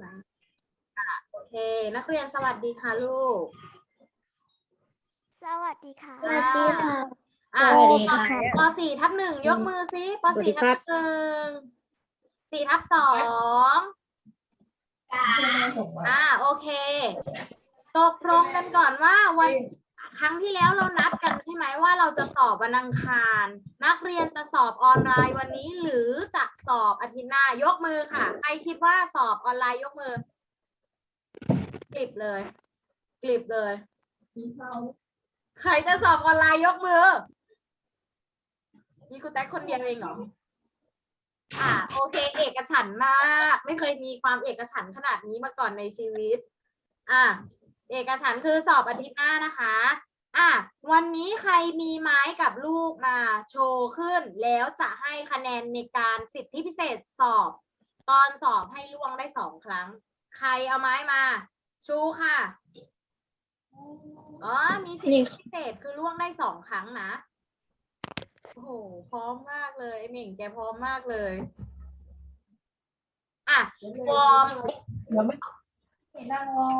ไหมอะโอเค นักเรียนสวัสดีค่ะลูก สวัสดีค่ะ สวัสดีค่ะ อะสวัสดีค่ะ ปสี่ทับหนึ่งยกมือซิปสวัสดีสี่ครัทับบหนึ่งสี่ทับสองอ่าโอเค ตกลงกันก่อนว่าวัน ครั้งที่แล้วเรานัดกันใช่ไหมว่าเราจะสอบวันอังคาร นักเรียนจะสอบออนไลน์วันนี้ หรือจะสอบอาทิตย์หน้ายกมือค่ะใครคิดว่าสอบออนไลน์ยกมือกลิบเลยกลิบเลย ใครจะสอบออนไลน์ยกมือมีคุณแต๊กคนเดียวเองเหรออ่าโอเค เอกฉันมาก ไม่เคยมีความเอกฉันขนาดนี้มาก่อนในชีวิต อ่า เอกฉันคือสอบอาทิตย์หน้านะคะ อะ วันนี้ใครมีไม้กับลูกมาโชว์ขึ้น แล้วจะให้คะแนนในการสิทธิพิเศษสอบ ตอนสอบให้ล่วงได้สองครั้ง ใครเอาไม้มา ชูค่ะ อ๋อ มีสิทธิพิเศษคือล่วงได้สองครั้งนะ โอ้โห พร้อมมากเลยเหม่งแกพร้อมมากเลย อะวอร์ม เดี๋ยวไม่นั่งรอ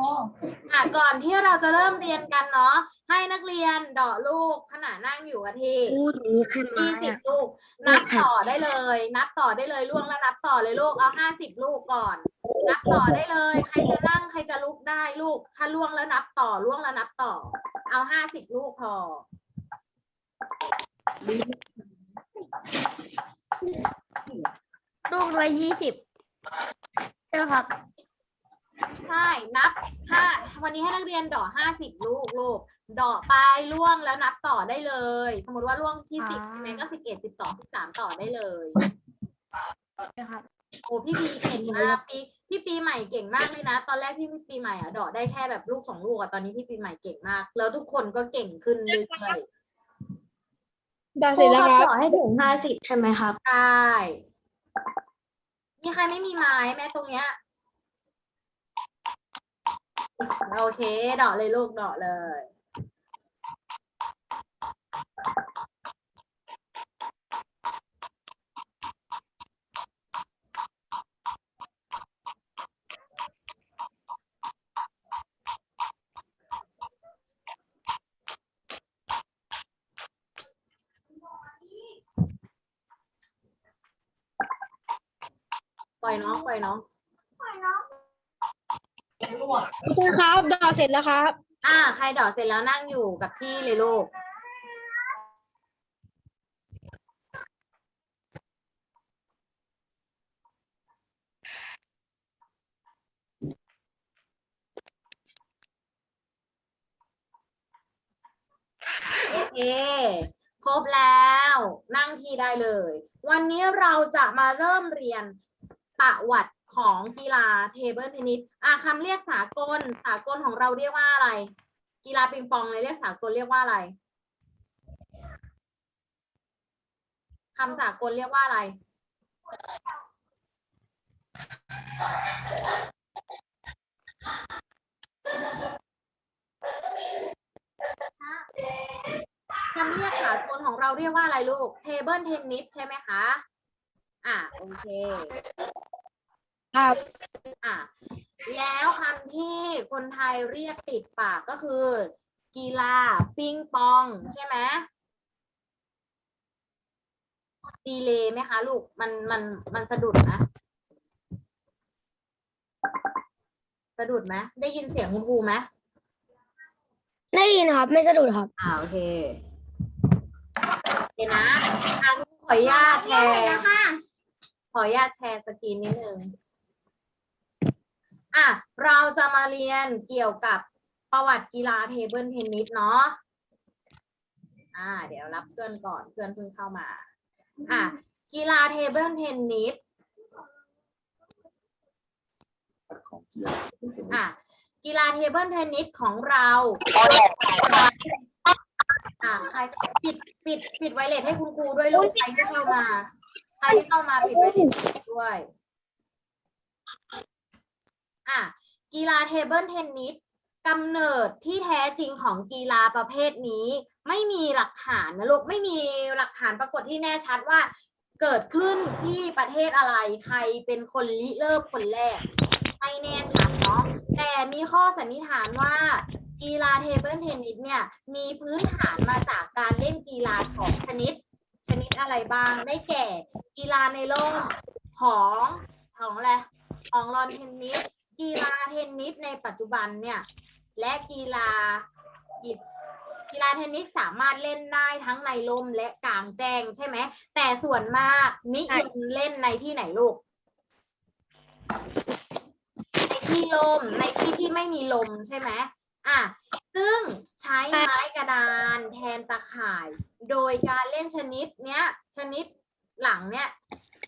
อะก่อนที่เราจะเริ่มเรียนกันเนาะให้นักเรียนเดาะลูกขณะนั่งอยู่กับที่พูดนี้ขึ้นมายี่สิบลูก นับต่อได้เลย นับต่อได้เลยล่วงแล้วนับต่อเลยลูกเอาห้าสิบลูกก่อน นับต่อได้เลย ใครจะนั่งใครจะลุกได้ลูกถ้าล่วงแล้วนับต่อล่วงแล้วนับต่อ เอาห้าสิบลูกพอลูกละยี่สิบใช่ไหมครับ ใช่นับห้าวันนี้ให้นักเรียนเดาะห้าสิบลูกลูกเดาะไปล่วงแล้วนับต่อได้เลย สมมติว่าล่วงที่สิบอ่าใช่ไหมก็สิบเอ็ดสิบสองสิบสามต่อได้เลยนะครับโอ้พี่ปีเก่งมากปีพี่ปีใหม่เก่งมากเลยนะ ตอนแรกพี่ปีใหม่อะเดาะได้แค่แบบลูกสองลูกอะตอนนี้พี่ปีใหม่เก่งมาก แล้วทุกคนก็เก่งขึ้นเรื่อยดาเสร็จแล้วครับต่อให้ถึงห้าสิบใช่ไหมครับๆใช่มีใครไม่มีไม้แม่ตรงเนี้ย โอเคเดาะเลยลูกเดาะเลยปล่อยน้องปล่อยน้อง คุณครับดาเสร็จแล้วครับ อ่า ใครดาะเสร็จแล้วนั่งอยู่กับที่เลยลูก โอเค ครบแล้ว นั่งที่ได้เลย วันนี้เราจะมาเริ่มเรียนประวัติ ของกีฬาเทเบิลเทนนิสอะคำเรียกสากล สากลของเราเรียกว่าอะไร กีฬาปิงปองเลยเรียกสากลเรียกว่าอะไรคำสากลเรียกว่าอะไร คำเรียกสากลของเราเรียกว่าอะไรลูก เทเบิลเทนนิสใช่ไหมคะ อะโอเค ครับอะแล้วคำที่คนไทยเรียกติดปากก็คือ กีฬาปิงปอง ใช่ไหมดีเลยไหมคะ ลูกมันมันมันสะดุดนะสะดุดไหมได้ยินเสียงคุณครูไหมได้ยินครับ ไม่สะดุดครับอ่าโอเคโอเคนะทางขออนุญาตแชร์ ขออนุญาตแชร์สกรีนนิดนึง อะเราจะมาเรียนเกี่ยวกับประวัติกีฬาเทเบิลเทนนิสเนาะอ่า เดี๋ยวรับเพื่อนก่อนเพื่อนเพิ่งเข้ามา อะกีฬาเทเบิลเทนนิสอะกีฬาเทเบิลเทนนิสของเราอะใครปิดปิดปิดไวเลสให้คุณครูด้วยลูกใครที่เข้ามา ใครที่เข้ามาปิดไวเลสด้วย อะกีฬาเทเบิลเทนนิสกำเนิดที่แท้จริงของกีฬาประเภทนี้ ไม่มีหลักฐานนะลูกไม่มีหลักฐานปรากฏที่แน่ชัดว่า เกิดขึ้นที่ประเทศอะไรใครเป็นคนริเริ่มคนแรกไม่แน่ชัดเนาะแต่มีข้อสันนิษฐานว่ากีฬาเทเบิลเทนนิสเนี่ยมีพื้นฐานมาจากการเล่นกีฬาสองชนิด ชนิดอะไรบ้างได้แก่ กีฬาในร่มของของอะไรของลอนเทนนิส กีฬาเทนนิสในปัจจุบันเนี่ยและกีฬากีฬาเทนนิสสามารถเล่นได้ทั้งในร่มและกลางแจ้งใช่ไหม แต่ส่วนมากนิยมเล่นในที่ไหนลูก ในที่ลมในที่ที่ไม่มีลมใช่ไหมอะซึ่งใช้ไม้กระดานแทนตะข่าย โดยการเล่นชนิดเนี้ย ชนิดหลังเนี้ย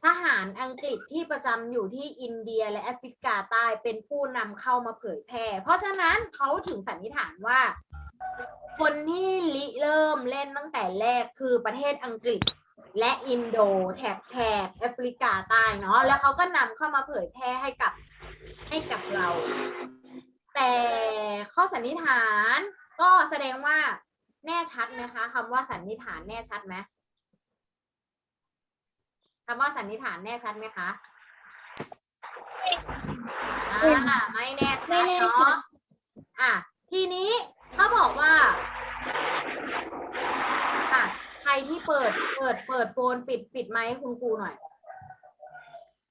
ทหารอังกฤษที่ประจำอยู่ที่อินเดียและแอฟริกาใต้เป็นผู้นำเข้ามาเผยแพร่ เพราะฉะนั้นเขาถึงสันนิษฐานว่า คนที่ริเริ่มเล่นตั้งแต่แรกคือประเทศอังกฤษและอินโดแถบแถบแอฟริกาใต้เนาะแล้วเขาก็นำเข้ามาเผยแพร่ให้กับให้กับเรา แต่ข้อสันนิษฐานก็แสดงว่าแน่ชัดไหมคะคำว่าสันนิษฐานแน่ชัดไหม คำว่าสันนิษฐานแน่ชัดไหมคะอ่าไม่แน่ชัดไม่แน่ชัเนาะดอะทีนี้เขาบอกว่าอะใครที่เปิดเปิดเปิดโฟนปิดปิดไมค์ให้คุณครูหน่อย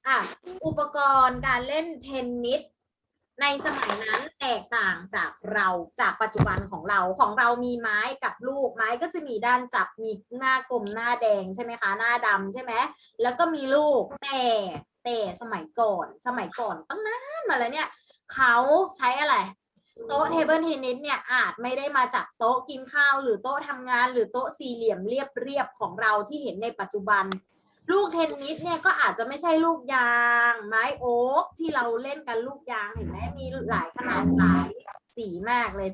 อะอุปกรณ์การเล่นเทนนิส ในสมัยนั้นแตกต่างจากเราจากปัจจุบันของเราของเรามีไม้กับลูกไม้ก็จะมีด้านจับมีหน้ากลมหน้าแดงใช่ไหมคะ หน้าดำใช่ไหมแล้วก็มีลูกแต่แต่สมัยก่อน สมัยก่อนตั้งนานมาแล้วเนี่ยเขาใช้อะไรโต๊ะเทเบิลเทนนิสเนี่ยอาจไม่ได้มาจากโต๊ะกินข้าว หรือโต๊ะทำงาน หรือโต๊ะสี่เหลี่ยมเรียบๆของเราที่เห็นในปัจจุบัน ลูกเทนนิสเนี่ยก็อาจจะไม่ใช่ลูกยาง ไม้โอ๊กที่เราเล่นกันลูกยางเห็นไหมมีหลายขนาดหลายสีมากเลย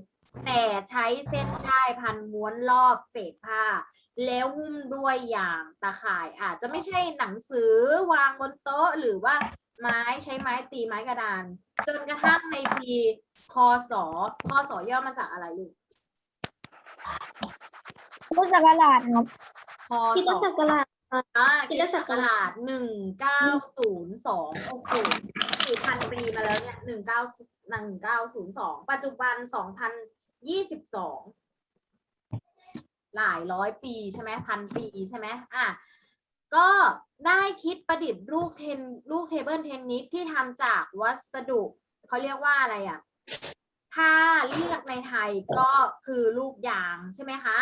แต่ใช้เส้นได้พันม้วนรอบเศษผ้า แล้วหุ้มด้วยยางตะข่ายอาจจะไม่ใช่หนังสือวางบนโต๊ะหรือว่าไม้ใช้ไม้ตีไม้กระดาน จนกระทั่งในปีคศคศย่อมาจากอะไรลูกพุทธศักราชครับคคิดศว่าศักราช อ่าคิดศักราชหนึ่งเก้าศูนย์สองโอ้โหสี่พันปีมาแล้วเนี่ยหนึ่งเก้าหนึ่งเก้าศูนย์สองปัจจุบันสองพันยี่สิบสองหลายร้อยปีใช่ไหมพันปีใช่ไหมอะก็ได้คิดประดิษฐ์ลูกเทนลูกเทเบิลเทนนิสที่ทำจากวัสดุเขาเรียกว่าอะไรอะ ถ้าเรียกในไทยก็คือลูกยางใช่ไหมคะ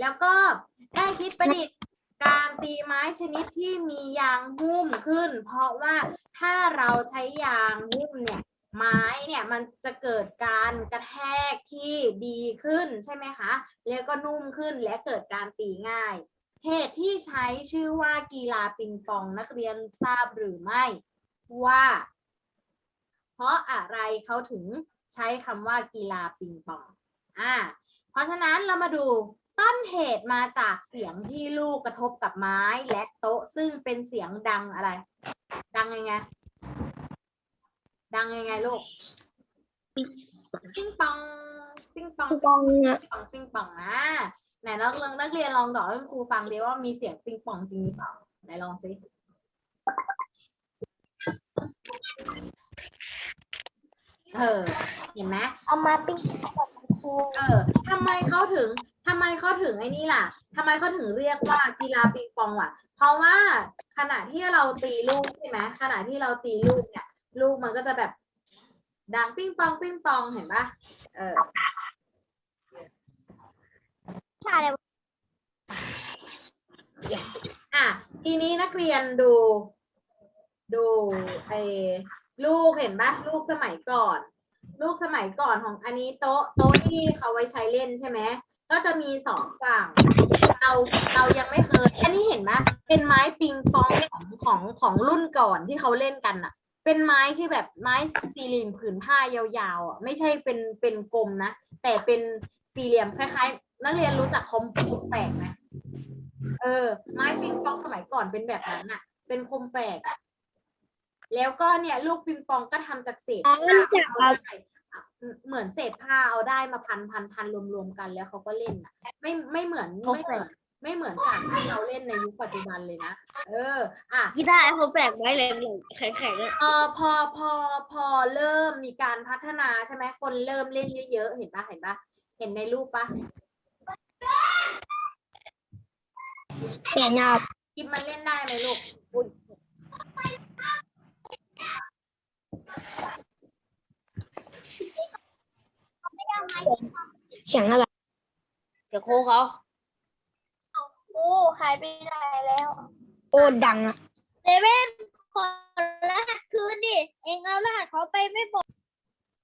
แล้วก็ได้คิดประดิษฐ์ การตีไม้ชนิดที่มียางหุ้มขึ้น เพราะว่าถ้าเราใช้ยางหุ้มเนี่ยไม้เนี่ยมันจะเกิดการกระแทกที่ดีขึ้นใช่ไหมคะ แล้วก็นุ่มขึ้นและเกิดการตีง่าย เหตุที่ใช้ชื่อว่ากีฬาปิงปองนักเรียนทราบหรือไม่ว่า เพราะอะไรเขาถึงใช้คำว่ากีฬาปิงปอง อ่า เพราะฉะนั้นเรามาดู ต้นเหตุมาจากเสียงที่ลูกกระทบกับไม้และโต๊ะ ซึ่งเป็นเสียงดังอะไร ดังยังไง ดังยังไงลูกปิ้งปองปิ้งปองปิงปองนะปิงปองปิ้งปองนะไหนนักเรียนนักเรียนลองดอกให้คุณครูฟังดีว่ามีเสียงปิงปองจริงหรือเปล่าไหนลองสิเออเห็นไหมเอามาปิ้ง เออทำไมเขาถึงทำไมเขาถึงไอ้นี่ล่ะทำไมเขาถึงเรียกว่ากีฬาปิงปองอะ เพราะว่าขณะที่เราตีลูกใช่ไหมขณะที่เราตีลูกเนี่ย ลูกมันก็จะแบบดังปิ้งปองปิ้งปองเห็นปะเออใช่เลยอะทีนี้นักเรียนดู ดูไอ้ลูกเห็นปะลูกสมัยก่อน ลูกสมัยก่อนของอันนี้โต๊ะโต๊ะที่เขาไว้ใช้เล่นใช่ไหมก็จะมีสองฝั่ง เราเรายังไม่เคย อันนี้เห็นไหมเป็นไม้ปิงปองของของของรุ่นก่อนที่เขาเล่นกันอะเป็นไม้ที่แบบไม้สี่เหลี่ยมผืนผ้ายาวๆอะไม่ใช่เป็นเป็นกลมนะ แต่เป็นสี่เหลี่ยมคล้ายๆ นักเรียนรู้จักคมแฝกไหมเออ ไม้ปิงปองสมัยก่อนเป็นแบบนั้นอะ เป็นคมแฝกอะแล้วก็เนี่ยลูกปิงปองก็ทำจากเศษอ๋อรู้จักครับ เหมือนเศษผ้าเอาได้มาพันพันพันรวมๆกันแล้วเขาก็เล่นอะ ไม่ไม่เหมือนไม่เหมือนไม่เหมือนจากที่เราเล่นในยุคปัจจุบันเลยนะ เออ อะกีตาร์เขาแฝกไว้เลยแข็งๆอะเออพอพอพอเริ่มมีการพัฒนาใช่ไหมคนเริ่มเล่นเยอะๆเห็นปะเห็นปะเห็นในรูปปะเห็นครับกิมมันเล่นได้ไหมลูกอุ๊ย เสียงอะไรเสียงโคเขาโอ้หายไปไหนแล้ว โอ้ดังอะเซเว่นขอรหัสคืนดิ เองเอารหัสเขาไปไม่บอก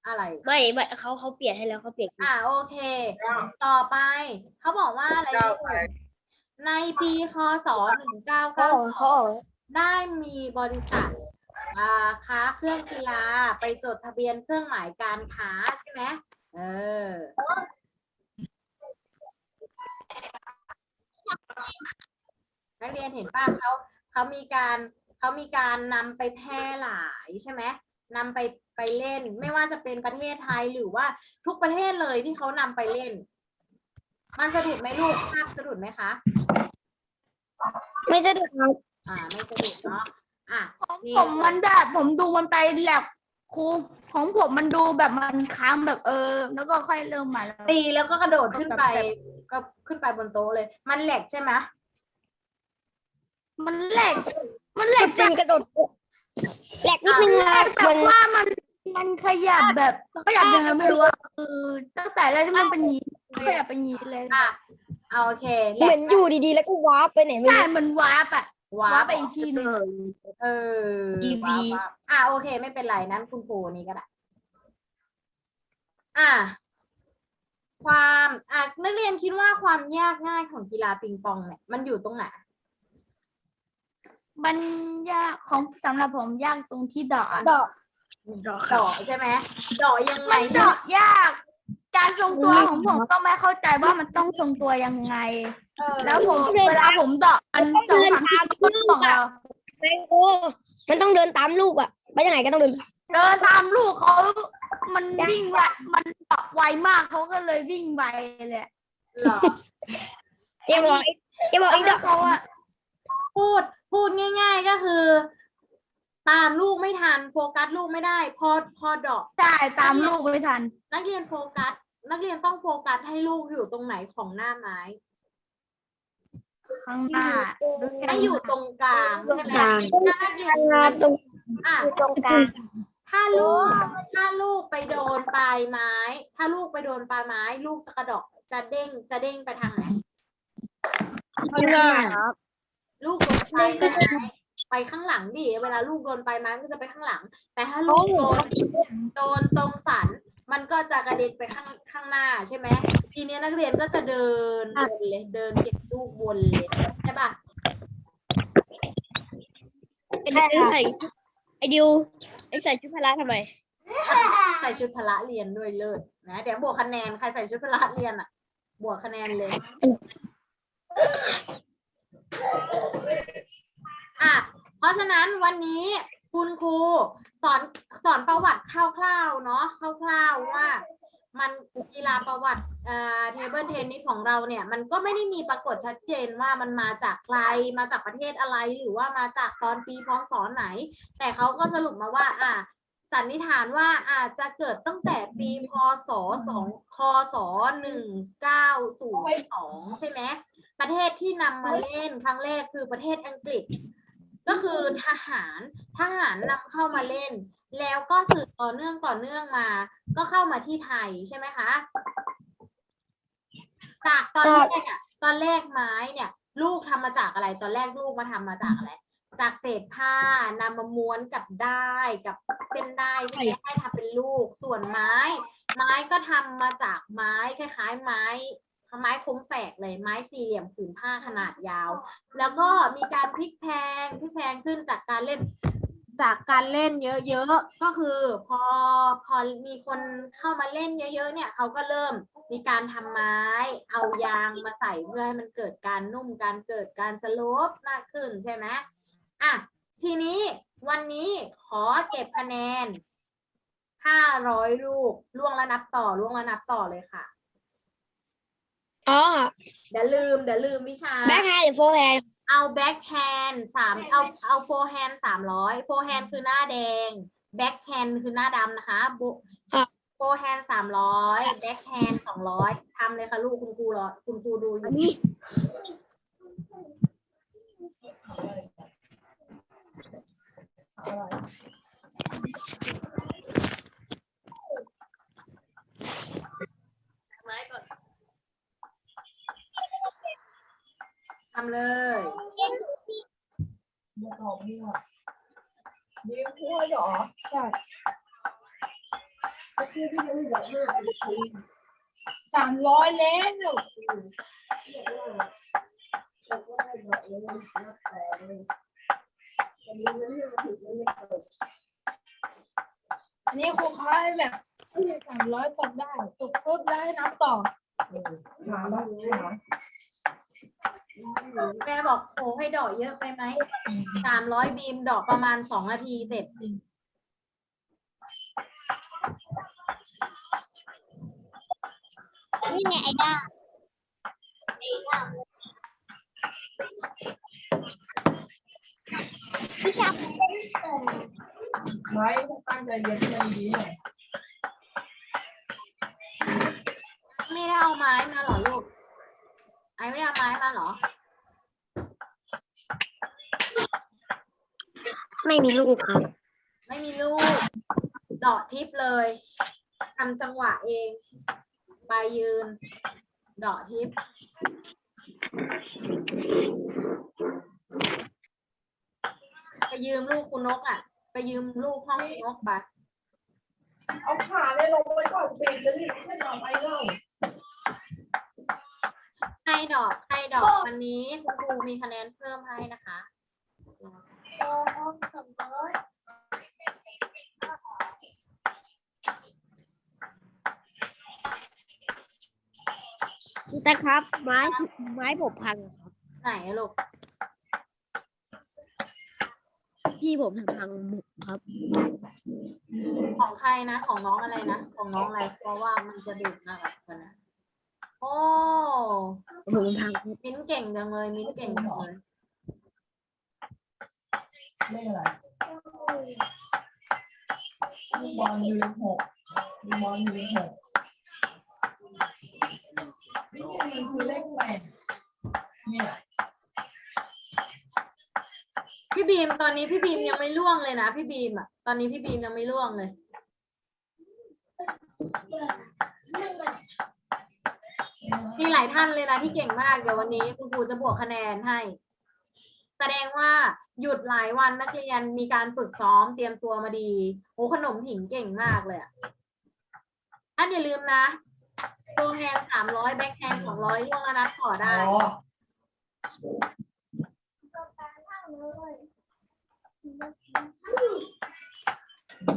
อะไร ไม่ไม่เขาเขาเปลี่ยนให้แล้วเขาเปลี่ยนอ่าโอเค ต่อไปเขาบอกว่าอะไรลูกในปีคศหนึ่งเก้าเขาเก้าเขาได้มีบริษัทอ่า ค้าเครื่องกีฬาไปจดทะเบียนเครื่องหมายการค้าใช่ไหมเออนักเรียนเห็นป่ะเขาเขามีการเขามีการนำไปแพร่หลายใช่ไหมนำไปไปเล่น ไม่ว่าจะเป็นประเทศไทยหรือว่าทุกประเทศเลยที่เขานำไปเล่น มันสะดุดไหมลูกภาพสะดุดไหมคะ ไม่สะดวกครับอ่าไม่สะดุดเนาะ อะของผมมันแบบผมดูมันไปแลบครูของผมมันดูแบบมันค้างแบบเออ แล้วก็ค่อยเริ่มใหม่แล้ว ตีแล้วก็กระโดดขึ้นไป ก็ขึ้นไปบนโต๊ะเลย มันแหลกใช่ไหมมันแหลกมันแหลกจริงกระโดดแหลกนิดนึงแหลนะกแบบว่ามันมันขยับแบบขยับยังไงไม่รู้อะคือตั้งแต่แรกที่มันเป็นยีขยับเป็นยีเลยอะเอาโอเคแหลเหมือกนอยู่ดีๆ แล้วก็วาร์ปไปไหนไม่ใช่รู้มันวาร์ปอะว้าวาร์ปไปอีกทีหนึง เออทีวี ว้าวๆอะโอเค ไม่เป็นไรนั้นคุณครูนี้ก็ได้ อะความอะนักเรียนคิดว่าความยากง่ายของกีฬาปิงปองเนี่ยมันอยู่ตรงไหน มันยากของสำหรับผมยากตรงที่เดาะอะดอกดอกใช่ไหมดอกยังไงมันเดาะยาก การทรงตัวของผมก็ไม่เข้าใจว่ามันต้องทรงตัวยังไง เออแล้วผมเวลาผมเดาะมันสองสามทีก็ต้องเอา โอ้มันต้องเดินตามลูกอะไปยังไงก็ต้องเดินเดินตามลูกเขา มันวิ่งไวมันเดาะไวมากเขาก็เลยวิ่งไวเลยเหรอเดี๋ยวบอกอีกเดี๋ยวบอกอีกดอกเขาอะพูดพูดง่าย ๆก็คือ ตามลูกไม่ทัน โฟกัสลูกไม่ได้ พอพอดอก ใช่ตามลูกไม่ทัน นักเรียนโฟกัส นักเรียนต้องโฟกัสให้ลูกอยู่ตรงไหนของหน้าไม้ ข้างหน้าให้อยู่ตรงกลางใช่ไหมถ้านักเรียนครับตรงอะตรงกลางถ้าลูกถ้าลูกไปโดนปลายไม้ ถ้าลูกไปโดนปลายไม้ ลูกจะกระดอกจะเด้งจะเด้งไปทางไหนข้างหน้าลูกโดนปลายไม้ไปข้างหลังดิเวลาลูกโดนปลายไม้มันก็จะไปข้างหลัง แต่ถ้าลูกโดนโดนตรงสัน มันก็จะกระเด็นไปข้างข้างหน้าใช่ไหมทีเนี้ยนักเรียนก็จะเดินวนเลย เดินเก็บลูกวนเลยใช่ปะไอ้ดิวใส่ไอ้ดิวไอ้ใส่ชุดพละทำไมใส่ชุดพละเรียนด้วยเลิศนะเดี๋ยวบวกคะแนนใครใส่ชุดพละเรียนอะ บวกคะแนนเลยอะเพราะฉะนั้นวันนี้คุณครูสอน สอนประวัติคร่าวๆเนาะคร่าวๆว่ามันกีฬาประวัติอ่าเทเบิลเทนนิสของเราเนี่ย มันก็ไม่ได้มีปรากฏชัดเจนว่ามันมาจากใครมาจากประเทศอะไรหรือว่ามาจากตอนปีพศไหน แต่เขาก็สรุปมาว่า อะสันนิษฐานว่าอาจจะเกิดตั้งแต่ปีพศสองคศหนึ่งเก้าศูนย์สองใช่ไหมประเทศที่นำมาเล่นครั้งแรกคือประเทศอังกฤษ ก็คือทหารทหารนำเข้ามาเล่น แล้วก็สืบต่อเนื่องต่อเนื่องมา ก็เข้ามาที่ไทยใช่ไหมคะจากตอนแรกอะตอนแรกไม้เนี่ย ลูกทำมาจากอะไร ตอนแรกลูกมาทำมาจากอะไร จากเศษผ้านำมาม้วนกับได้ายกับเส้นได้ใช่ไหมให้ทำเป็นลูกส่วนไม้ ไม้ก็ทำมาจากไม้คล้ายๆไม้ ไม้โค้งแฝกเลยไม้สี่เหลี่ยมผืนผ้าขนาดยาว แล้วก็มีการพลิกแพลงพลิกแพลงขึ้นจากการเล่นจากการเล่นเยอะๆ ก็คือพอพอมีคนเข้ามาเล่นเยอะๆ เนี่ยเขาก็เริ่มมีการทำไม้ เอายางมาใส่เพื่อให้มันเกิดการนุ่มการเกิดการสโลปมากขึ้นใช่ไหมอะทีนี้วันนี้ขอเก็บคะแนนห้าร้อยลูกล่วงแล้วนับต่อล่วงแล้วนับต่อเลยค่ะ อ๋อเดี๋ยวลืมเดี๋ยวลืมวิชา แบ็คแฮนด์หรือโฟร์แฮนด์เอาแบ็คแฮนด์สามเอาเอาโฟแฮนด์สามร้อยโฟแฮนด์คือหน้าแดงแบ็คแฮนด์คือหน้าดำนะคะโฟแฮนด์สามร้อยแบ็คแฮนด์สองร้อยทำเลยค่ะลูกคุณครูรอคุณครูดูอยู่นี่ ทำเลยสามร้อยแล้วอันนี้ครูเขาให้แบบสามร้อยตกได้ ตกปุ๊บแล้วให้นับต่อแม่บ อกโอ้ให้ดอกเยอะไปไหมสามร้อยบีมดอกประมาณสองนาทีเสร็จนี่ไงไอ้ด้าวิชาเป็นเฉยไว้ตั้งใจเรียนให้มันดีหน่อยไม่ได้เอาไม้มาเหรอลูก ไอไม่ได้เอาไม้มาเหรอ ไม่มีลูกครับ ไม่มีลูก ดอกทิปเลยทำจังหวะเองไปยืน ดอกทิปไปยืมลูกคุณนกอะ ไปยืมลูกห้องคุณนกไปเอาขาเนี่ยลงไว้ก่อนปีกจะรีบให้ต่อไปเล่าให้ดอกให้ดอกวันนี้คุณครูมีคะแนนเพิ่มให้นะคะ โอ้โหสมบูรณ์ นะครับ ไม้ไม้ผมพังครับไหนอะลูกพี่ผมทำพังหมดครับ ของใครนะ ของน้องอะไรนะ ของน้องอะไร เพราะว่ามันจะดึกมากกันนะโอ้ผมพังครับมิ้นเก่งจังเลยมิ้นเก่งจังเลยไม่อะไรลูกบอลอยู่เลขหกลูกบอลอยู่เลขหก นี่มันคือเลขแปดเนี่ยพี่บีมตอนนี้พี่บีมยังไม่ล่วงเลยนะพี่บีมอะตอนนี้พี่บีมยังไม่ล่วงเลยมีหลายท่านเลยนะที่เก่งมากเดี๋ยววันนี้คุณครูจะบวกคะแนนให้ แสดงว่าหยุดหลายวันนักเรียนมีการฝึกซ้อมเตรียมตัวมาดีโอ้ขนมผิงเก่งมากเลยอะอันอย่าลืมนะ โฟแฮนสามร้อยแบ็คแฮนสองร้อยล่วงแล้วนัดต่ออ๋ได้อ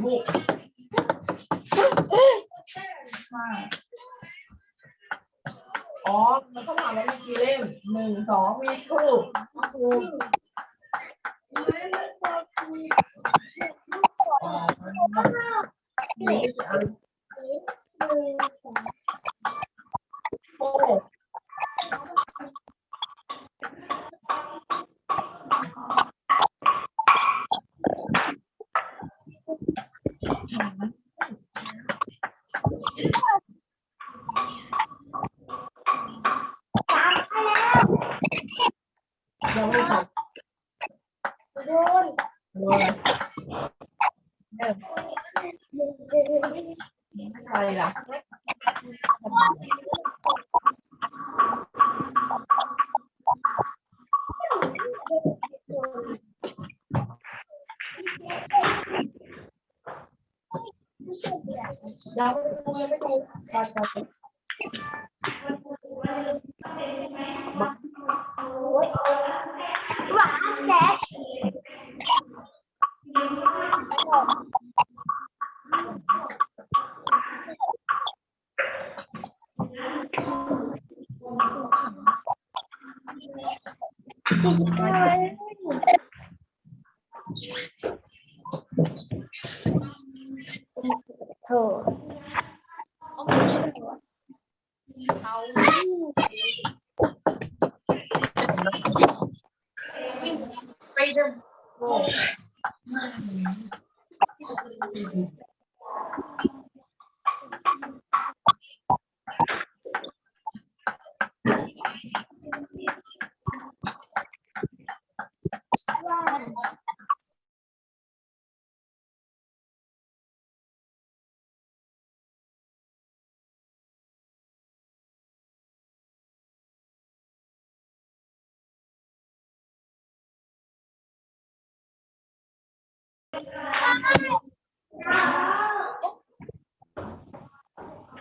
บุกมาอ๋อ มันต้องถามว่ามีกี่เล่มหนึ่งสองมีทูกครูมีอัน โอ้ ยังไม่ตอบ โดน เลยเออใครล่ะยังไม่ดูยังไม่ดูการจัด หวานแจ๊ค เ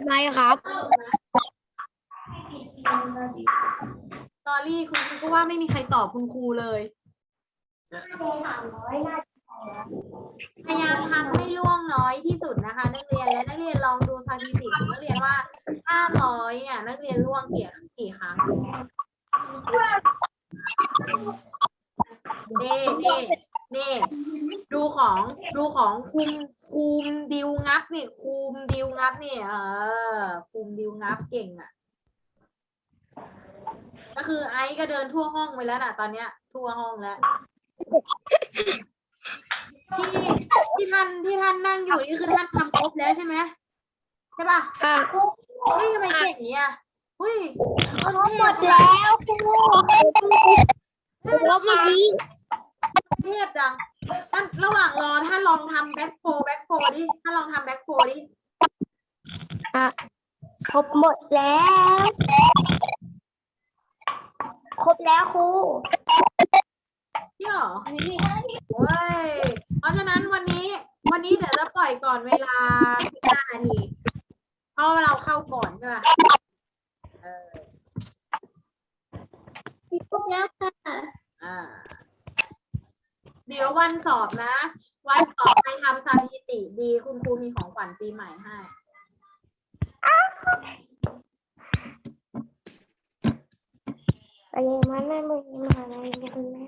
ด้เปิดไหมค์ครับตอรี่คุณครูก็ว่าไม่มีใครตอบคุณครูเลยพยายามทำให้ล่วงน้อยที่สุดนะคะ นักเรียนและนักเรียนลองดูสถิติของนักเรียนว่าถ้าร้อยเนี่ยนักเรียนล่วงกี่กี่ครั้งนี่นี่นี่ ดูของดูของคุมคุมดิวงับนี่คุมดิวงับนี่เออคุมดิวงับเก่งอะ ก็คือไอซ์ก็เดินทั่วห้องไปแล้วน่ะ ตอนเนี้ย ทั่วห้องแล้วที่ที่ท่านที่ท่านนั่งอยู่นี่คือท่านทำครบแล้วใช่ไหมใช่ป่ะค่ะเฮ้ยทำไมเก่งอย่างนี้อะเฮ้ยคนหมเทพดแล้วครูครบเมื่อกี้ เทพจังท่านระหว่างรอท่านลองทำแบ็คโฟแบ็คโฟดิท่านลองทำแบ็คโฟดิครบหมดแล้ว ครบแล้วครูพี่หรอโอ้ยเพราะฉะนั้นวันนี้ วันนี้เดี๋ยวจะปล่อยก่อนเวลา15นาทีเพราะว่าเราเข้าก่อนใช่ป่ะเออครบแล้วค่ะอ่าเดี๋ย วันสอบนะ วันสอบไปทำสถิติดี คุณครูมีของขวัญปีใหม่ให้อะไรมาแม่มือมาอะไรกันนะ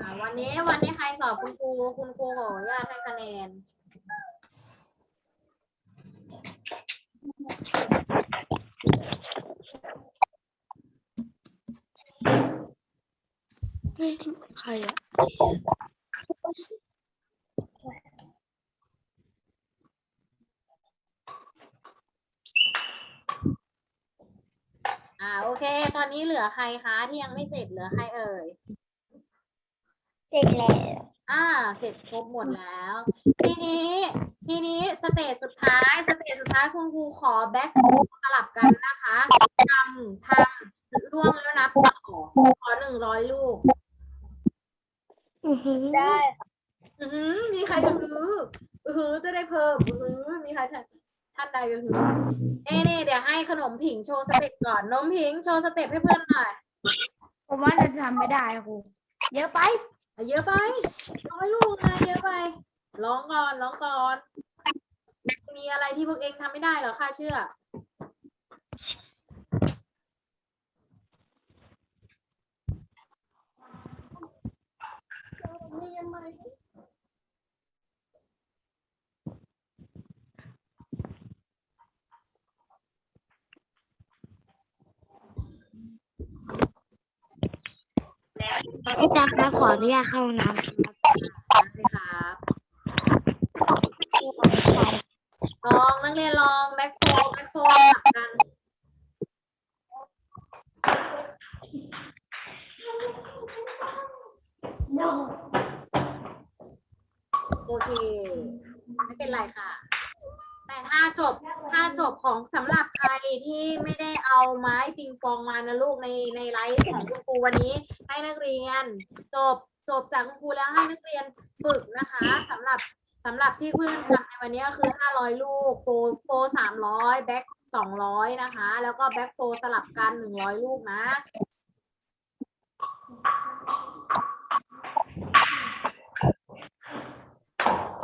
อ่าวันนี้วันนี้ใครสอบคุณครูคุณครูขออนุญาตให้คะแนน ใครอะอ่าโอเค ตอนนี้เหลือใครคะที่ยังไม่เสร็จเหลือใครเอ่ย เสร็จแล้วอ่า เสร็จครบหมดแล้ว ทีนี้ ทีนี้สเตจสุดท้ายสเตจสุดท้ายคุณครูขอแบ็คสลับกันนะคะทำทำร่วงแล้วนับต่อขอหนึ่งร้อยลูก ได้อือหือมีใครอือหืออือหือจะได้เพิ่มอือหือมีใครท่านท่านใดอือหือเน่เน่เดี๋ยวให้ขนมผิงโชว์สเต็ปก่อนนมผิงโชว์สเต็ปให้เพื่อนหน่อยผมว่าจะทำไม่ได้อะครูเยอะไปอะเยอะไปน้อยลูกนะเยอะไปร้องก่อนร้องก่อน มีอะไรที่พวกเองทำไม่ได้เหรอค่าเชื่อ พี่ตาคะขออนุญาตเข้าน้ำครับครับน้องนักเรียนลองแบ็คโฟมแบ็คโฟม งปองมานะลูกในในไลฟ์ของคุณครูวันนี้ ให้นักเรียน จบจบจากคุณครูแล้วให้นักเรียนฝึกนะคะสำหรับสำหรับที่เพื่อนทำในวันนี้ก็คือ 500 ลูกโฟโฟ300แบ็ค200นะคะ แล้วก็แบ็คโฟสลับกัน100ลูกนะ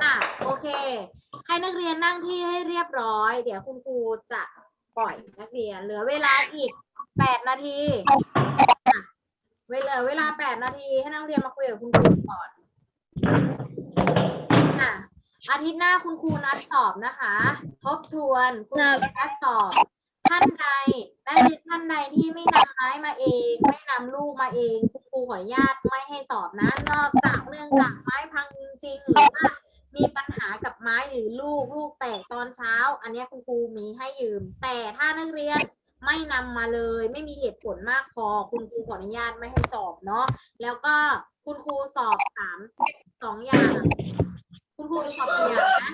อะโอเค ให้นักเรียนนั่งที่ให้เรียบร้อย เดี๋ยวคุณครูจะปล่อยนักเรียน เหลือเวลาอีก แปดนาทีเวลาเวลาแปดนาทีให้นักเรียนมาคุยกับคุณครูก่อนอะอาทิตย์หน้าคุณครูนัดสอบนะคะ ทบทวนคุณครูนัดสอบ ท่านใดนักเรียนท่านใดที่ไม่นำไม้มาเอง ไม่นำลูกมาเองคุณครูขออนุญาตไม่ให้สอบนะนอกจากเนื่องจากไม้พังจริงหรือว่ามีปัญหากับไม้หรือลูกลูกแตกตอนเช้า อันนี้คุณครูมีให้ยืม แต่ถ้านักเรียน ไม่นำมาเลย ไม่มีเหตุผลมากพอ คุณครูขออนุญาตไม่ให้สอบเนาะแล้วก็คุณครูสอบสามสองอย่าง คุณครูสอบกี่อย่างนะ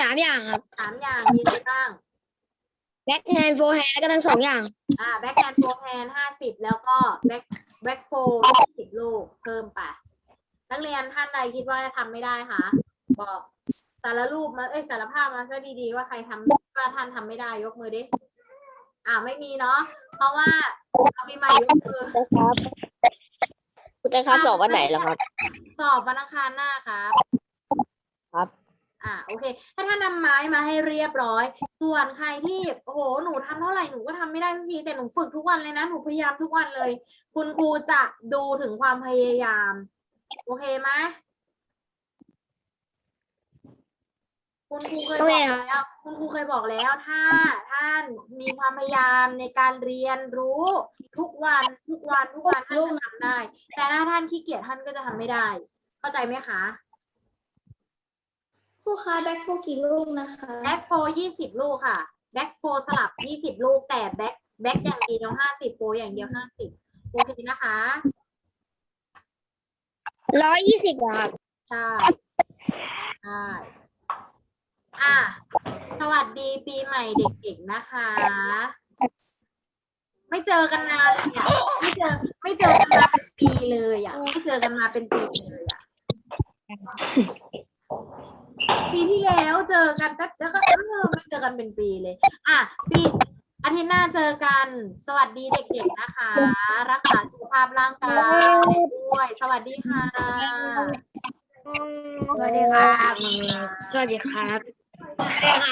สามอย่างครับสามอย่างมีอะไรบ้างแบ็คแฮนด์โฟร์แฮนด์ก็ทั้งสองอย่าง อ่าแบ็คแฮนด์โฟร์แฮนด์ห้าสิบแล้วก็แบ็คแบ็คโฟสิบลูกเพิ่มไปนักเรียนท่านใดคิดว่าทำไม่ได้คะบอกสารรูปมาเอ้ยสารภาพมาซะดีๆว่าใครทำ ว่าท่านทำไม่ได้ยกมือดิ อ่าไม่มีเนาะ เพราะว่าเอาปีใหม่ยกมือ ครับคุณอาจารย์ครับสอบวันไหนล่ะครับ สอบวันอังคารหน้าครับครับ อ่า โอเค ถ้าท่านนำไม้มาให้เรียบร้อย ส่วนใครที่ โอ้โห หนูทำเท่าไหร่ หนูก็ทำไม่ได้สักที แต่หนูฝึกทุกวันเลยนะ หนูพยายามทุกวันเลย คุณครูจะดูถึงความพยายาม โอเคไหม คุณครูเคยบอกแล้วคุณครูเคยบอกแล้ว ถ้าท่านมีความพยายามในการเรียนรู้ ทุกวันทุกวันทุกวันท่านจะทำได้ แต่ถ้าท่านขี้เกียจท่านก็จะทำไม่ได้ เข้าใจไหมคะครูคะแบ็คโฟกี่ลูกนะคะแบ็คโฟยี่สิบลูกค่ะแบ็คโฟสลับยี่สิบลูกแต่แบ็คแบ็คอย่างเดียวห้าสิบโฟอย่างเดียวห้าสิบโอเคนะคะ ร้อยยี่สิบครับใช่ใช่ อะสวัสดีปีใหม่เด็กๆนะคะ ไม่เจอกันนานเลยอะไม่เจอ ไม่เจอกันมาเป็นปีเลยอะไม่เจอกันมาเป็นปีเลยอะปีที่แล้วเจอกันแป๊บแล้วก็เออไม่เจอกันเป็นปีเลย อะปีอาทิตย์หน้าเจอกัน สวัสดีเด็กๆนะคะ รักษาสุขภาพร่างกายด้วย สวัสดีค่ะ สวัสดีค่ะสวัสดีครับ 哎呀